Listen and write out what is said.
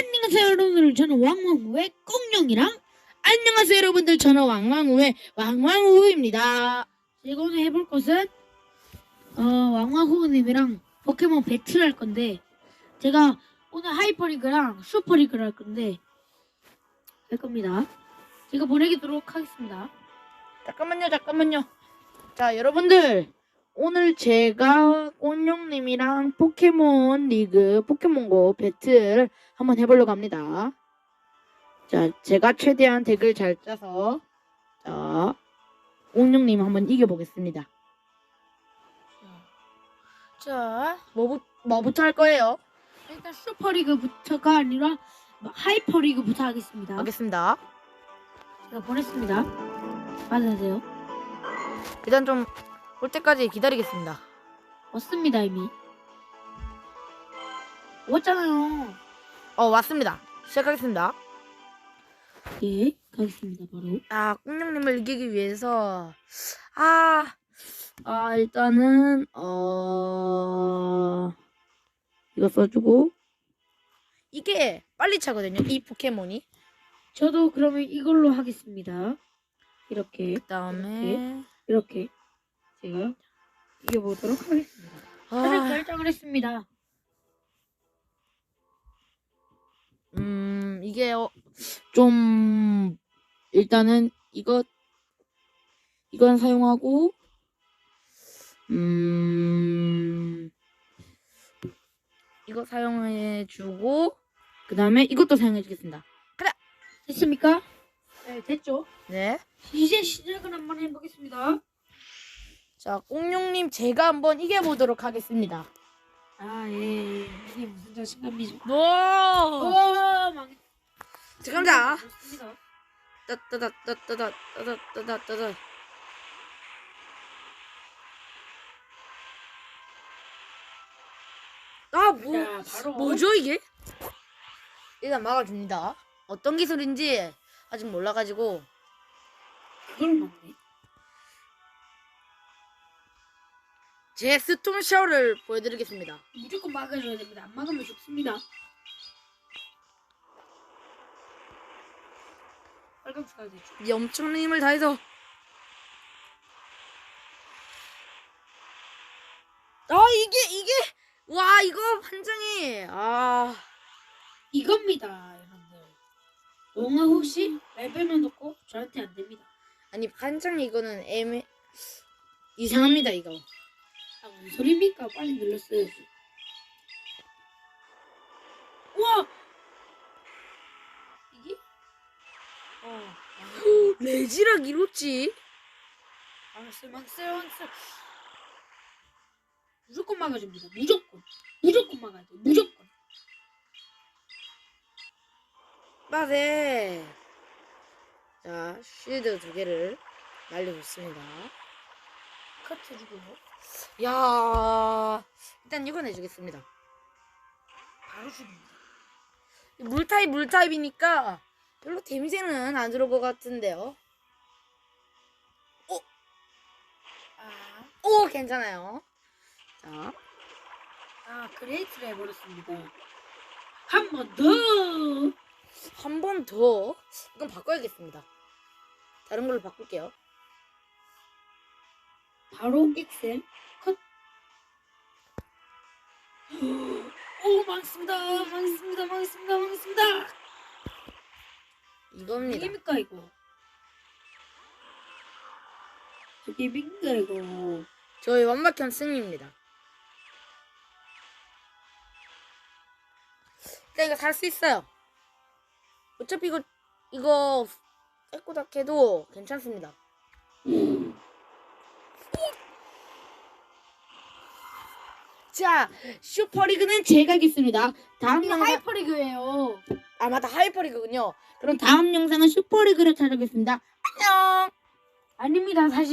안녕하세요 여러분들. 저는 왕왕우의 꽁룡이랑 안녕하세요 여러분들. 저는 왕왕우의 왕왕우입니다. 제가 오늘 해볼 것은 어, 왕왕후님이랑 포켓몬 배틀 할 건데 제가 오늘 하이퍼리그랑 슈퍼리그를 할 건데 할 겁니다. 제가 보내기도록 하겠습니다. 잠깐만요 잠깐만요. 자 여러분들 오늘 제가 꽁룡님이랑 포켓몬 리그 포켓몬고 배틀 한번 해보려고 합니다. 자 제가 최대한 덱을 잘 짜서 자 꽁룡님 한번 이겨보겠습니다. 자 뭐부, 뭐부터 할 거예요? 일단 슈퍼리그부터가 아니라 하이퍼리그부터 하겠습니다. 하겠습니다. 제가 보냈습니다. 받으세요? 일단 좀 올 때까지 기다리겠습니다. 왔습니다 이미. 왔잖아요. 어 왔습니다. 시작하겠습니다. 예 가겠습니다 바로. 아, 꽁룡님을 이기기 위해서. 아, 아 일단은 어 이거 써주고. 이게 빨리 차거든요. 이 포켓몬이. 저도 그러면 이걸로 하겠습니다. 이렇게 그다음에 이렇게 제가 이겨보도록 하겠습니다. 저는 아, 결정을 했습니다. 음 이게 어, 좀 일단은 이거 이건 사용하고 음 이거 사용해 주고 그다음에 이것도 사용해 주겠습니다. 됐습니까? 네 됐죠. 네. 이제 시작을 한번 해보겠습니다. 자, 꽁룡님 제가 한번 이겨보도록 하겠습니다. 아 예, 예. 이게 무슨 자신감이죠? 노! 어 망. 잠깐만. 좋습니다. 따따따따따따따따따따. 아, 뭐, 자 바로 뭐죠 이게? 일단 막아줍니다. 어떤 기술인지 아직 몰라가지고 그걸 막네. 제 스톰 샤워를 보여드리겠습니다. 무조건 막아줘야 됩니다. 안 막으면 죽습니다. 빨간 추가야 되죠. 이 엄청난 힘을 다해서 아 이게 이게 와 이거 판정이 아 이겁니다, 여러분들. 영화 혹시 레벨만 놓고 저한테 안 됩니다. 아니 판정이 이거는 애매 이상합니다 이거 아, 무슨 소리입니까? 빨리 눌렀어야지. 우와! 이게? 어. 레지락 이렇지 망했어요, 망했어요, 망했어요. 무조건 막아줍니다. 무조건. 무조건 막아야 돼. 무조건. 빠세 자 쉴드 두 개를 날려줬습니다 컷 해주고요. 야 일단 이건 해주겠습니다 바로 죽입니다. 물타입 물타입이니까 별로 데미지는 안 들어올 것 같은데요 아, 오 괜찮아요 자 아 그레이트를 해버렸습니다. 한 번 더! 한 번 더 이건 바꿔야겠습니다. 다른 걸로 바꿀게요. 바로 엑셀 컷. 오 망했습니다. 망했습니다. 망했습니다. 망했습니다. 이겁니다. 게임입니까 이거? 저 게임인가 이거? 저희 완벽한 승리입니다. 일단 이거 살 수 있어요. 어차피 이거 이거 깨꼬닥 해도 괜찮습니다. 자, 슈퍼리그는 제가 이겼습니다. 다음 이거 영상 하이퍼리그예요. 아 맞다 하이퍼리그군요. 그럼 다음 영상은 슈퍼리그를 찾아뵙겠습니다. 안녕. 아닙니다. 사실.